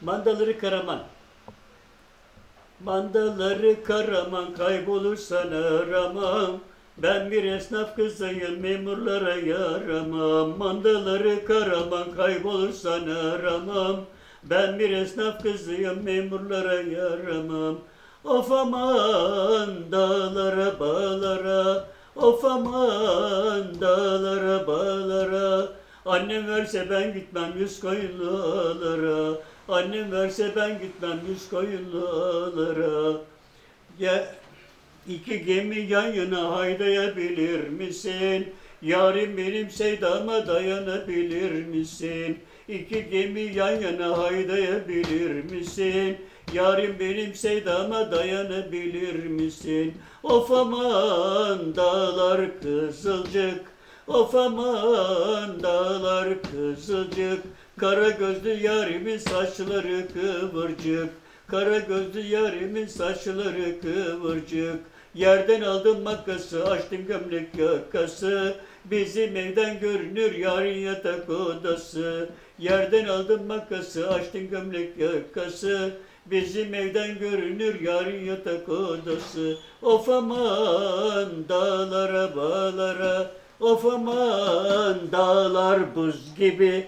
Mandaları Karaman. Mandaları Karaman kaybolursan aramam. Ben bir esnaf kızıyım memurlara yaramam. Mandaları Karaman kaybolursan aramam. Ben bir esnaf kızıyım memurlara yaramam. Of aman dağlara bağlara Of aman dağlara bağlara Annem verse ben gitmem yüz koyunlulara Annem verse ben gitmem yüz koyunlulara Ya iki gemi yan yana haydayabilir misin? Yarim benim sevdama dayanabilir misin? İki gemi yan yana haydayabilir misin? Yarim benim sevdama dayanabilir misin? Of aman dağlar kızılcık Of aman dağlar kızılcık Kara gözlü yarimin saçları kıvırcık. Kara gözlü yarimin saçları kıvırcık. Yerden aldım makası açtım gömlek yakası. Bizim evden görünür yarın yatak odası. Yerden aldım makası açtım gömlek yakası. Bizim evden görünür yarın yatak odası. Of aman dağlara bağlara Of aman dağlar buz gibi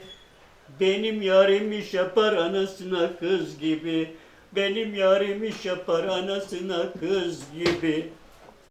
benim yarim iş yapar anasına kız gibi. Benim yarim iş yapar anasına kız gibi.